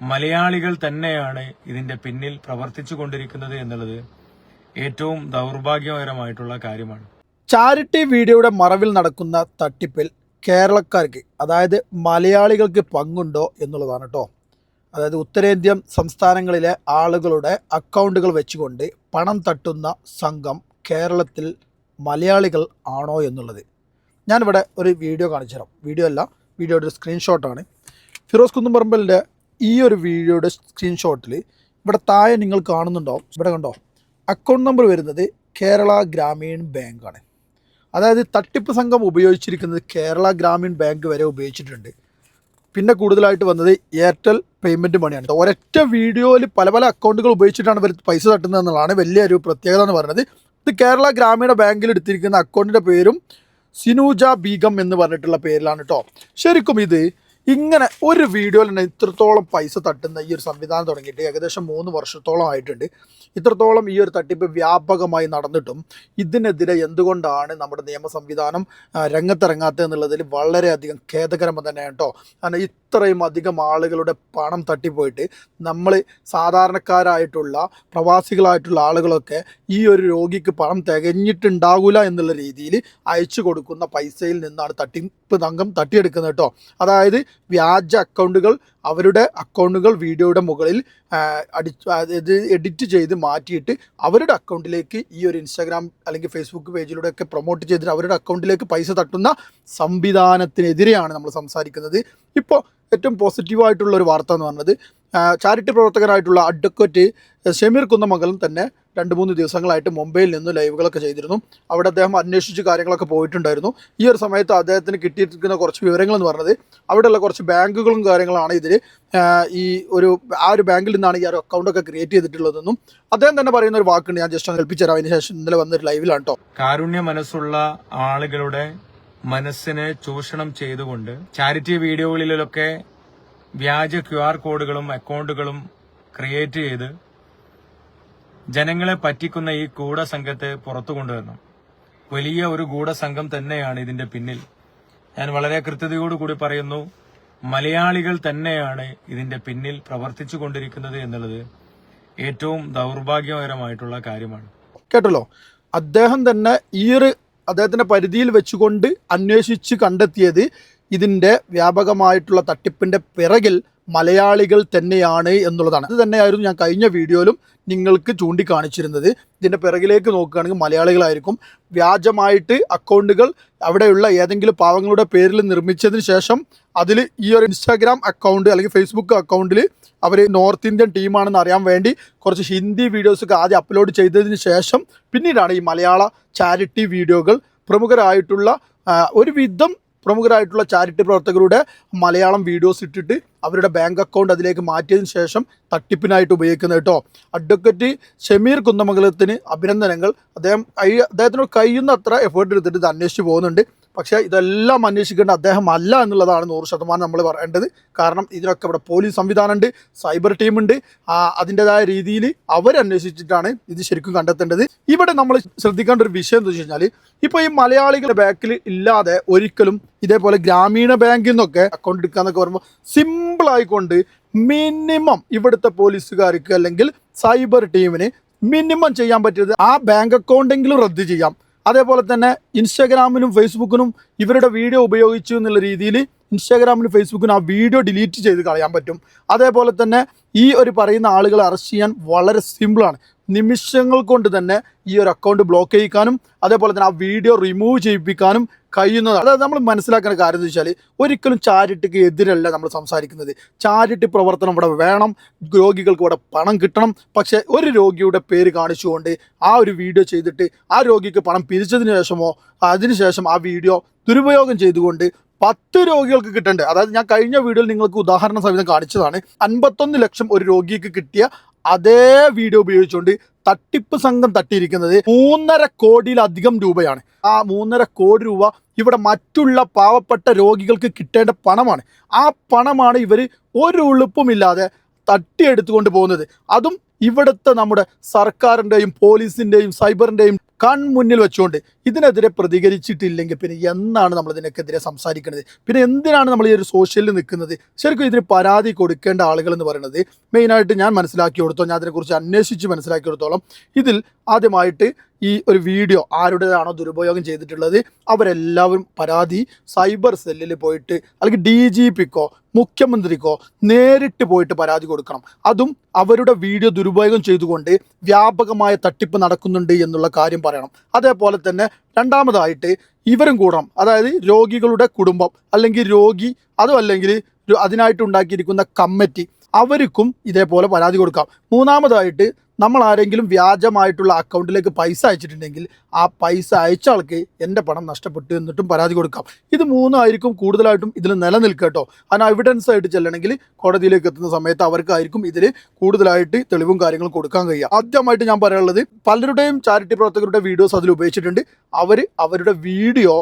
മലയാളികൾ തന്നെയാണ് ഇതിന്റെ പിന്നിൽ പ്രവർത്തിച്ചു കൊണ്ടിരിക്കുന്നത് എന്നുള്ളത് ഏറ്റവും ദൗർഭാഗ്യകരമായിട്ടുള്ള കാര്യമാണ്. ചാരിറ്റി വീഡിയോയുടെ മറവിൽ നടക്കുന്ന തട്ടിപ്പിൽ കേരളക്കാർക്ക് അതായത് മലയാളികൾക്ക് പങ്കുണ്ടോ എന്നുള്ളതാണ് കേട്ടോ അതായത് ഉത്തരേന്ത്യൻ സംസ്ഥാനങ്ങളിലെ ആളുകളുടെ അക്കൗണ്ടുകൾ വെച്ചുകൊണ്ട് പണം തട്ടുന്ന സംഘം കേരളത്തിൽ മലയാളികൾ ആണോ എന്നുള്ളത്. ഞാനിവിടെ ഒരു വീഡിയോ കാണിച്ചു തരാം വീഡിയോ അല്ല വീഡിയോയുടെ ഒരു സ്ക്രീൻഷോട്ടാണ്. ഫിറോസ് കുന്നുംപറമ്പലിന്റെ ഈ ഒരു വീഡിയോയുടെ സ്ക്രീൻഷോട്ടിൽ ഇവിടെ താഴെ നിങ്ങൾ കാണുന്നുണ്ടാവും. ഇവിടെ കണ്ടോ? അക്കൗണ്ട് നമ്പർ വരുന്നത് കേരള ഗ്രാമീൺ ബാങ്കാണ് അതായത് തട്ടിപ്പ് സംഘം ഉപയോഗിച്ചിരിക്കുന്നത് കേരള ഗ്രാമീൺ ബാങ്ക് വരെ ഉപയോഗിച്ചിട്ടുണ്ട്. പിന്നെ കൂടുതലായിട്ട് വന്നത് എയർടെൽ പേയ്മെന്റ് മണിയാണ് ഒരൊറ്റ വീഡിയോയിൽ പല പല അക്കൗണ്ടുകൾ ഉപയോഗിച്ചിട്ടാണ് ഇവർ പൈസ തട്ടുന്നത് എന്നുള്ളതാണ് വലിയൊരു പ്രത്യേകത എന്ന് പറയുന്നത്. ഇത് കേരള ഗ്രാമീണ ബാങ്കിൽ എടുത്തിരിക്കുന്ന അക്കൗണ്ടിന്റെ പേരും സിനൂജ ബീഗം എന്ന് പറഞ്ഞിട്ടുള്ള പേരിലാണ് കേട്ടോ ശരിക്കും ഇത് ഇങ്ങനെ ഒരു വീഡിയോയിൽ തന്നെ ഇത്രത്തോളം പൈസ തട്ടുന്ന ഈ ഒരു സംവിധാനം തുടങ്ങിയിട്ട് ഏകദേശം മൂന്ന് വർഷത്തോളം ആയിട്ടുണ്ട്. ഇത്രത്തോളം ഈ ഒരു തട്ടിപ്പ് വ്യാപകമായി നടന്നിട്ടും ഇതിനെതിരെ എന്തുകൊണ്ടാണ് നമ്മുടെ നിയമ സംവിധാനം രംഗത്തിറങ്ങാത്തത് എന്നുള്ളതിൽ വളരെയധികം ഖേദകരം തന്നെയാണ് കേട്ടോ കാരണം ഇത്രയും അധികം ആളുകളുടെ പണം തട്ടിപ്പോയിട്ട് നമ്മൾ സാധാരണക്കാരായിട്ടുള്ള പ്രവാസികളായിട്ടുള്ള ആളുകളൊക്കെ ഈ ഒരു രോഗിക്ക് പണം തികഞ്ഞിട്ടുണ്ടാകില്ല എന്നുള്ള രീതിയിൽ അയച്ചു കൊടുക്കുന്ന പൈസയിൽ നിന്നാണ് തട്ടിപ്പ് തങ്കം തട്ടിയെടുക്കുന്നത് കേട്ടോ അതായത് വ്യാജ അക്കൗണ്ടുകൾ അവരുടെ അക്കൗണ്ടുകൾ വീഡിയോയുടെ മുകളിൽ അടി എഡിറ്റ് ചെയ്ത് മാറ്റിയിട്ട് അവരുടെ അക്കൗണ്ടിലേക്ക് ഈ ഒരു ഇൻസ്റ്റാഗ്രാം അല്ലെങ്കിൽ ഫേസ്ബുക്ക് പേജിലൂടെ ഒക്കെ പ്രൊമോട്ട് ചെയ്തിട്ട് അവരുടെ അക്കൗണ്ടിലേക്ക് പൈസ തട്ടുന്ന സംവിധാനത്തിനെതിരെയാണ് നമ്മൾ സംസാരിക്കുന്നത്. ഇപ്പോൾ ഏറ്റവും പോസിറ്റീവായിട്ടുള്ള ഒരു വാർത്ത എന്ന് പറഞ്ഞത് ചാരിറ്റി പ്രവർത്തകനായിട്ടുള്ള അഡ്വക്കേറ്റ് ഷമീർ കുന്നമംഗലം തന്നെ രണ്ട് മൂന്ന് ദിവസങ്ങളായിട്ട് മുംബൈയിൽ നിന്ന് ലൈവുകളൊക്കെ ചെയ്തിരുന്നു. അവിടെ അദ്ദേഹം അന്വേഷിച്ച് കാര്യങ്ങളൊക്കെ പോയിട്ടുണ്ടായിരുന്നു. ഈ ഒരു സമയത്ത് അദ്ദേഹത്തിന് കിട്ടിയിരിക്കുന്ന കുറച്ച് വിവരങ്ങൾ എന്ന് പറഞ്ഞത് അവിടെയുള്ള കുറച്ച് ബാങ്കുകളും കാര്യങ്ങളാണ് ഇതിൽ ഈ ഒരു ആ ഒരു ബാങ്കിൽ നിന്നാണ് ഈ ഒരു അക്കൗണ്ടൊക്കെ ക്രിയേറ്റ് ചെയ്തിട്ടുള്ളതെന്നും അദ്ദേഹം തന്നെ പറയുന്ന ഒരു വാക്കുണ്ട്. ഞാൻ ജസ്റ്റ് ഒന്ന് കേൾപ്പിച്ചു തരാം. അതിന് ശേഷം ഇന്നലെ വന്നൊരു ലൈവിലാണ് കേട്ടോ കാരുണ്യ മനസ്സുള്ള ആളുകളുടെ മനസ്സിനെ ചൂഷണം ചെയ്തുകൊണ്ട് ചാരിറ്റി വീഡിയോകളിലൊക്കെ വ്യാജ ക്യു ആർ കോഡുകളും അക്കൗണ്ടുകളും ക്രിയേറ്റ് ചെയ്ത് ജനങ്ങളെ പറ്റിക്കുന്ന ഈ ഗൂഢസംഘത്തെ പുറത്തു കൊണ്ടുവരണം വലിയ ഒരു ഗൂഢസംഘം തന്നെയാണ് ഇതിന്റെ പിന്നിൽ. ഞാൻ വളരെ കൃത്യതയോടുകൂടി പറയുന്നു മലയാളികൾ തന്നെയാണ് ഇതിന്റെ പിന്നിൽ പ്രവർത്തിച്ചു കൊണ്ടിരിക്കുന്നത് എന്നുള്ളത് ഏറ്റവും ദൗർഭാഗ്യകരമായിട്ടുള്ള കാര്യമാണ്. കേട്ടല്ലോ? അദ്ദേഹം തന്നെ ഈ ഒരു അദ്ദേഹത്തിന്റെ പരിധിയിൽ വെച്ചുകൊണ്ട് അന്വേഷിച്ച് കണ്ടെത്തിയത് ഇതിന്റെ വ്യാപകമായിട്ടുള്ള തട്ടിപ്പിന്റെ പിറകിൽ മലയാളികൾ തന്നെയാണ് എന്നുള്ളതാണ്. അത് തന്നെയായിരുന്നു ഞാൻ കഴിഞ്ഞ വീഡിയോയിലും നിങ്ങൾക്ക് ചൂണ്ടിക്കാണിച്ചിരുന്നത്. ഇതിന്റെ പിറകിലേക്ക് നോക്കുകയാണെങ്കിൽ മലയാളികളായിരിക്കും. വ്യാജമായിട്ട് അക്കൗണ്ടുകൾ അവിടെയുള്ള ഏതെങ്കിലും പാവങ്ങളുടെ പേരിൽ നിർമ്മിച്ചതിന് ശേഷം അതിൽ ഈ ഒരു ഇൻസ്റ്റാഗ്രാം അക്കൗണ്ട് അല്ലെങ്കിൽ ഫേസ്ബുക്ക് അക്കൗണ്ടിൽ അവർ നോർത്ത് ഇന്ത്യൻ ടീമാണെന്ന് അറിയാൻ വേണ്ടി കുറച്ച് ഹിന്ദി വീഡിയോസൊക്കെ ആദ്യം അപ്ലോഡ് ചെയ്തതിന് ശേഷം പിന്നീടാണ് ഈ മലയാള ചാരിറ്റി വീഡിയോകൾ പ്രമുഖരായിട്ടുള്ള ഒരു ഒരുവിധം പ്രമുഖരായിട്ടുള്ള ചാരിറ്റി പ്രവർത്തകരുടെ മലയാളം വീഡിയോസ് ഇട്ടിട്ട് അവരുടെ ബാങ്ക് അക്കൗണ്ട് അതിലേക്ക് മാറ്റിയതിന് ശേഷം തട്ടിപ്പിനായിട്ട് ഉപയോഗിക്കുന്നത് കേട്ടോ. അഡ്വക്കേറ്റ് ഷമീർ കുന്നമംഗലത്തിന് അഭിനന്ദനങ്ങൾ. അദ്ദേഹം അദ്ദേഹത്തിനോട് കഴിയുന്ന അത്ര എഫേർട്ട് എടുത്തിട്ട് ഇത് അന്വേഷിച്ച് പോകുന്നുണ്ട്. പക്ഷേ ഇതെല്ലാം അന്വേഷിക്കേണ്ട അദ്ദേഹം അല്ല എന്നുള്ളതാണ് നൂറ് ശതമാനം നമ്മൾ പറയേണ്ടത്. കാരണം ഇതിനൊക്കെ ഇവിടെ പോലീസ് സംവിധാനമുണ്ട് സൈബർ ടീമുണ്ട്. അതിന്റെതായ രീതിയിൽ അവരന്വേഷിച്ചിട്ടാണ് ഇത് ശരിക്കും കണ്ടെത്തേണ്ടത്. ഇവിടെ നമ്മൾ ശ്രദ്ധിക്കേണ്ട ഒരു വിഷയം എന്ന് വെച്ച് കഴിഞ്ഞാൽ ഇപ്പോൾ ഈ മലയാളികളുടെ ബാക്കിൽ ഇല്ലാതെ ഒരിക്കലും ഇതേപോലെ ഗ്രാമീണ ബാങ്കിൽ നിന്നൊക്കെ അക്കൗണ്ട് എടുക്കാന്നൊക്കെ പറയുമ്പോൾ സിമ്പിൾ ആയിക്കൊണ്ട് മിനിമം ഇവിടുത്തെ പോലീസുകാർക്ക് അല്ലെങ്കിൽ സൈബർ ടീമിന് മിനിമം ചെയ്യാൻ പറ്റിയത് ആ ബാങ്ക് അക്കൗണ്ടെങ്കിലും റദ്ദ് ചെയ്യാം. അതേപോലെ തന്നെ ഇൻസ്റ്റാഗ്രാമിനും ഫേസ്ബുക്കിനും ഇവരുടെ വീഡിയോ ഉപയോഗിച്ചു എന്നുള്ള രീതിയിൽ ഇൻസ്റ്റാഗ്രാമിനും ഫേസ്ബുക്കിനും ആ വീഡിയോ ഡിലീറ്റ് ചെയ്ത് കളയാൻ പറ്റും. അതേപോലെ തന്നെ ഈ ഒരു പറയുന്ന ആളുകളെ അറസ്റ്റ് ചെയ്യാൻ വളരെ സിമ്പിളാണ് നിമിഷങ്ങൾ കൊണ്ട് തന്നെ ഈ ഒരു അക്കൗണ്ട് ബ്ലോക്ക് ചെയ്യിക്കാനും അതേപോലെ തന്നെ ആ വീഡിയോ റിമൂവ് ചെയ്യിപ്പിക്കാനും കഴിയുന്നതാണ്. അതായത് നമ്മൾ മനസ്സിലാക്കുന്ന കാര്യം എന്ന് വെച്ചാൽ ഒരിക്കലും ചാരിറ്റിക്ക് എതിരല്ല നമ്മൾ സംസാരിക്കുന്നത്. ചാരിറ്റി പ്രവർത്തനം ഇവിടെ വേണം രോഗികൾക്ക് ഇവിടെ പണം കിട്ടണം. പക്ഷേ ഒരു രോഗിയുടെ പേര് കാണിച്ചുകൊണ്ട് ആ ഒരു വീഡിയോ ചെയ്തിട്ട് ആ രോഗിക്ക് പണം പിരിച്ചതിന് ശേഷമോ അതിനുശേഷം ആ വീഡിയോ ദുരുപയോഗം ചെയ്തുകൊണ്ട് പത്ത് രോഗികൾക്ക് കിട്ടേണ്ടത് അതായത് ഞാൻ കഴിഞ്ഞ വീഡിയോയിൽ നിങ്ങൾക്ക് ഉദാഹരണ സഹിതം കാണിച്ചതാണ്. അൻപത്തൊന്ന് ലക്ഷം ഒരു രോഗിക്ക് കിട്ടിയ അതേ വീഡിയോ ഉപയോഗിച്ചുകൊണ്ട് തട്ടിപ്പ് സംഘം തട്ടിയിരിക്കുന്നത് മൂന്നര കോടിയിലധികം രൂപയാണ്. ആ മൂന്നര കോടി രൂപ ഇവിടെ മറ്റുള്ള പാവപ്പെട്ട രോഗികൾക്ക് കിട്ടേണ്ട പണമാണ്. ആ പണമാണ് ഇവർ ഒരു ഉളുപ്പുമില്ലാതെ തട്ടിയെടുത്തുകൊണ്ട് പോകുന്നത്. അതും ഇവിടുത്തെ നമ്മുടെ സർക്കാരിന്റെയും പോലീസിന്റെയും സൈബറിന്റെയും കൺമുന്നിൽ വെച്ചുകൊണ്ട് ഇതിനെതിരെ പ്രതികരിച്ചിട്ടില്ലെങ്കിൽ പിന്നെ എന്നാണ് നമ്മൾ ഇതിനൊക്കെതിരെ സംസാരിക്കുന്നത്? പിന്നെ എന്തിനാണ് നമ്മൾ ഈ ഒരു സോഷ്യലിൽ നിൽക്കുന്നത്? ശരിക്കും ഇതിന് പരാതി കൊടുക്കേണ്ട ആളുകൾ എന്ന് പറയുന്നത് മെയിനായിട്ട് ഞാൻ മനസ്സിലാക്കി കൊടുത്തോ ഞാൻ അതിനെക്കുറിച്ച് അന്വേഷിച്ച് മനസ്സിലാക്കി കൊടുത്തോളം ഇതിൽ ആദ്യമായിട്ട് ഈ ഒരു വീഡിയോ ആരുടേതാണോ ദുരുപയോഗം ചെയ്തിട്ടുള്ളത് അവരെല്ലാവരും പരാതി സൈബർ സെല്ലിൽ പോയിട്ട് അല്ലെങ്കിൽ ഡി ജി പിക്കോ മുഖ്യമന്ത്രിക്കോ നേരിട്ട് പോയിട്ട് പരാതി കൊടുക്കണം. അതും അവരുടെ വീഡിയോ ദുരുപയോഗം ചെയ്തുകൊണ്ട് വ്യാപകമായ തട്ടിപ്പ് നടക്കുന്നുണ്ട് എന്നുള്ള കാര്യം പറയണം. അതേപോലെ തന്നെ രണ്ടാമതായിട്ട് ഇവരും കൂടണം. അതായത് രോഗികളുടെ കുടുംബം അല്ലെങ്കിൽ രോഗി അതും അല്ലെങ്കിൽ അതിനായിട്ട് ഉണ്ടാക്കിയിരിക്കുന്ന കമ്മിറ്റി അവർക്കും ഇതേപോലെ പരാതി കൊടുക്കാം. മൂന്നാമതായിട്ട് നമ്മൾ ആരെങ്കിലും വ്യാജമായിട്ടുള്ള അക്കൗണ്ടിലേക്ക് പൈസ അയച്ചിട്ടുണ്ടെങ്കിൽ ആ പൈസ അയച്ച ആൾക്ക് എന്റെ പണം നഷ്ടപ്പെട്ടു എന്നിട്ടും പരാതി കൊടുക്കാം. ഇത് മൂന്നായിരിക്കും കൂടുതലായിട്ടും ഇതിൽ നിലനിൽക്കുക കേട്ടോ. അതിന് എവിഡൻസ് ആയിട്ട് ചെല്ലണമെങ്കിൽ കോടതിയിലേക്ക് എത്തുന്ന സമയത്ത് അവർക്കായിരിക്കും ഇതിൽ കൂടുതലായിട്ട് തെളിവും കാര്യങ്ങളും കൊടുക്കാൻ കഴിയുക. ആദ്യമായിട്ട് ഞാൻ പറയാനുള്ളത് പലരുടെയും ചാരിറ്റി പ്രവർത്തകരുടെ വീഡിയോസ് അതിൽ ഉപയോഗിച്ചിട്ടുണ്ട്. അവർ അവരുടെ വീഡിയോ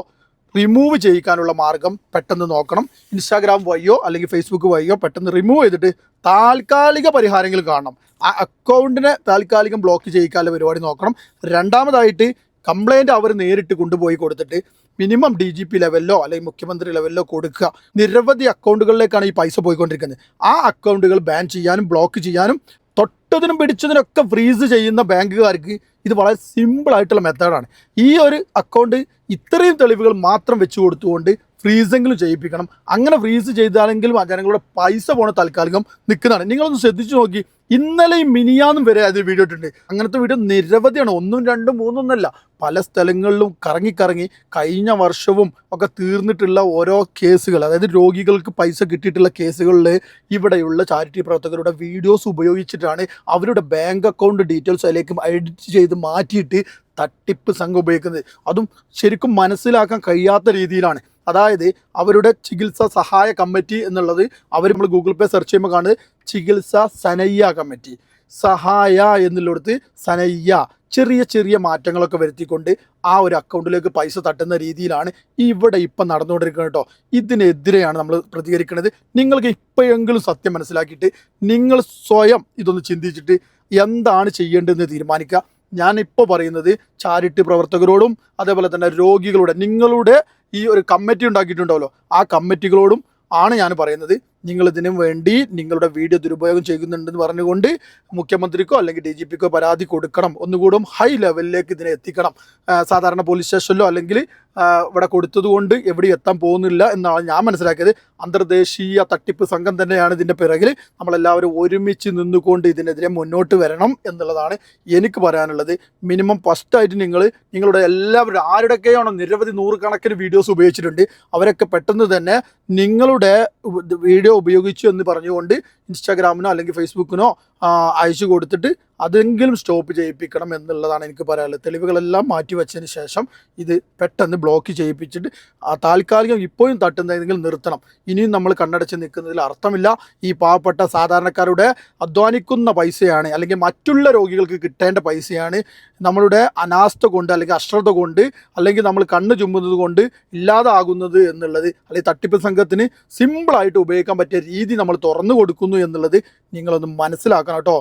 റിമൂവ് ചെയ്യിക്കാനുള്ള മാർഗം പെട്ടെന്ന് നോക്കണം. ഇൻസ്റ്റാഗ്രാം വഴിയോ അല്ലെങ്കിൽ ഫേസ്ബുക്ക് വഴിയോ പെട്ടെന്ന് റിമൂവ് ചെയ്തിട്ട് താൽക്കാലിക പരിഹാരങ്ങൾ കാണണം. ആ അക്കൗണ്ടിനെ താൽക്കാലികം ബ്ലോക്ക് ചെയ്യിക്കാനുള്ള പരിപാടി നോക്കണം. രണ്ടാമതായിട്ട് കംപ്ലൈന്റ് അവർ നേരിട്ട് കൊണ്ടുപോയി കൊടുത്തിട്ട് മിനിമം ഡി ജി പി ലെവലിലോ അല്ലെങ്കിൽ മുഖ്യമന്ത്രി ലെവലിലോ കൊടുക്കുക. നിരവധി അക്കൗണ്ടുകളിലേക്കാണ് ഈ പൈസ പോയിക്കൊണ്ടിരിക്കുന്നത്. ആ അക്കൗണ്ടുകൾ ബാൻ ചെയ്യാനും ബ്ലോക്ക് ചെയ്യാനും തൊട്ടതിനും പിടിച്ചതിനൊക്കെ ഫ്രീസ് ചെയ്യുന്ന ബാങ്കുകാർക്ക് ഇത് വളരെ സിമ്പിളായിട്ടുള്ള മെത്തേഡാണ് ഈ ഒരു അക്കൗണ്ട് ഇത്രയും തെളിവുകൾ മാത്രം വെച്ച് കൊടുത്തുകൊണ്ട് ഫ്രീസെങ്കിലും ചെയ്യിപ്പിക്കണം. അങ്ങനെ ഫ്രീസ് ചെയ്താലെങ്കിലും ജനങ്ങളുടെ പൈസ പോണ താൽക്കാലികം നിൽക്കുന്നതാണ്. നിങ്ങളൊന്ന് ശ്രദ്ധിച്ചു നോക്കി. ഇന്നലെയും മിനിയാന്നും വരെ അത് വീഡിയോ ഇട്ടിട്ടുണ്ട്. അങ്ങനത്തെ വീഡിയോ നിരവധിയാണ്. ഒന്നും രണ്ടും മൂന്നും ഒന്നല്ല. പല സ്ഥലങ്ങളിലും കറങ്ങിക്കറങ്ങി കറങ്ങി കഴിഞ്ഞ വർഷവും ഒക്കെ തീർന്നിട്ടുള്ള ഓരോ കേസുകൾ അതായത് രോഗികൾക്ക് പൈസ കിട്ടിയിട്ടുള്ള കേസുകളിൽ ഇവിടെയുള്ള ചാരിറ്റി പ്രവർത്തകരുടെ വീഡിയോസ് ഉപയോഗിച്ചിട്ടാണ് അവരുടെ ബാങ്ക് അക്കൗണ്ട് ഡീറ്റെയിൽസ് അതിലേക്ക് എഡിറ്റ് ചെയ്ത് മാറ്റിയിട്ട് തട്ടിപ്പ് സംഘം ഉപയോഗിക്കുന്നത്. അതും ശരിക്കും മനസ്സിലാക്കാൻ കഴിയാത്ത രീതിയിലാണ്. അതായത് അവരുടെ ചികിത്സാ സഹായ കമ്മിറ്റി എന്നുള്ളത് അവർ നമ്മൾ ഗൂഗിൾ പേ സെർച്ച് ചെയ്യുമ്പോൾ കാണുന്നത് ചികിത്സ സനയ്യ കമ്മിറ്റി. സഹായ എന്നുള്ളിടത്ത് സനയ്യ. ചെറിയ ചെറിയ മാറ്റങ്ങളൊക്കെ വരുത്തിക്കൊണ്ട് ആ ഒരു അക്കൗണ്ടിലേക്ക് പൈസ തട്ടുന്ന രീതിയിലാണ് ഇവിടെ ഇപ്പം നടന്നുകൊണ്ടിരിക്കുന്നത് കേട്ടോ ഇതിനെതിരെയാണ് നമ്മൾ പ്രതികരിക്കുന്നത് നിങ്ങൾക്ക് ഇപ്പോഴെങ്കിലും സത്യം മനസ്സിലാക്കിയിട്ട് നിങ്ങൾ സ്വയം ഇതൊന്ന് ചിന്തിച്ചിട്ട് എന്താണ് ചെയ്യേണ്ടതെന്ന് തീരുമാനിക്കുക. ഞാനിപ്പോൾ പറയുന്നത് ചാരിറ്റി പ്രവർത്തകരോടും അതേപോലെ തന്നെ രോഗികളുടെ നിങ്ങളുടെ ഈ ഒരു കമ്മിറ്റി ഉണ്ടാക്കിയിട്ടുണ്ടാവല്ലോ ആ കമ്മിറ്റികളോടും ആണ് ഞാൻ പറയുന്നത്. നിങ്ങൾ വേണ്ടി നിങ്ങളുടെ വീഡിയോ ദുരുപയോഗം ചെയ്യുന്നുണ്ടെന്ന് പറഞ്ഞുകൊണ്ട് മുഖ്യമന്ത്രിക്കോ അല്ലെങ്കിൽ ഡി ജി പിക്കോ പരാതി കൊടുക്കണം. ഒന്നുകൂടും ഹൈ ലെവലിലേക്ക് ഇതിനെ എത്തിക്കണം. സാധാരണ പോലീസ് സ്റ്റേഷനിലോ അല്ലെങ്കിൽ ഇവിടെ കൊടുത്തതുകൊണ്ട് എവിടെയും എത്താൻ പോകുന്നില്ല എന്നാണ് ഞാൻ മനസ്സിലാക്കിയത്. അന്തർദേശീയ തട്ടിപ്പ് സംഘം തന്നെയാണ് ഇതിന്റെ പിറകിൽ. നമ്മളെല്ലാവരും ഒരുമിച്ച് നിന്നുകൊണ്ട് ഇതിനെതിരെ മുന്നോട്ട് വരണം എന്നുള്ളതാണ് എനിക്ക് പറയാനുള്ളത്. മിനിമം ഫസ്റ്റായിട്ട് നിങ്ങൾ നിങ്ങളുടെ എല്ലാവരും ആരുടെയൊക്കെയാണോ നിരവധി നൂറുകണക്കിന് വീഡിയോസ് ഉപയോഗിച്ചിട്ടുണ്ട് അവരൊക്കെ പെട്ടെന്ന് തന്നെ നിങ്ങളുടെ വീഡിയോ ഉപയോഗിച്ചു എന്ന് പറഞ്ഞുകൊണ്ട് ഇൻസ്റ്റാഗ്രാമിനോ അല്ലെങ്കിൽ ഫേസ്ബുക്കിനോ അയച്ചു കൊടുത്തിട്ട് അതെങ്കിലും സ്റ്റോപ്പ് ചെയ്യിപ്പിക്കണം എന്നുള്ളതാണ് എനിക്ക് പറയാനുള്ളത്. തെളിവുകളെല്ലാം മാറ്റി വെച്ചതിന് ശേഷം ഇത് പെട്ടെന്ന് ബ്ലോക്ക് ചെയ്യിപ്പിച്ചിട്ട് ആ താൽക്കാലികം ഇപ്പോഴും തട്ടുന്നതെങ്കിൽ നിർത്തണം. ഇനിയും നമ്മൾ കണ്ണടച്ച് നിൽക്കുന്നതിൽ അർത്ഥമില്ല. ഈ പാവപ്പെട്ട സാധാരണക്കാരുടെ അധ്വാനിക്കുന്ന പൈസയാണ് അല്ലെങ്കിൽ മറ്റുള്ള രോഗികൾക്ക് കിട്ടേണ്ട പൈസയാണ് നമ്മളുടെ അനാസ്ഥ കൊണ്ട് അല്ലെങ്കിൽ അശ്രദ്ധ കൊണ്ട് അല്ലെങ്കിൽ നമ്മൾ കണ്ണ് ചുമ്പുന്നത് കൊണ്ട് ഇല്ലാതാകുന്നത് എന്നുള്ളത് അല്ലെങ്കിൽ തട്ടിപ്പ് സംഘത്തിന് സിമ്പിളായിട്ട് ഉപയോഗിക്കാൻ പറ്റിയ രീതി നമ്മൾ തുറന്നു കൊടുക്കുന്നു എന്നുള്ളത് നിങ്ങളൊന്ന് മനസ്സിലാക്കണം കേട്ടോ.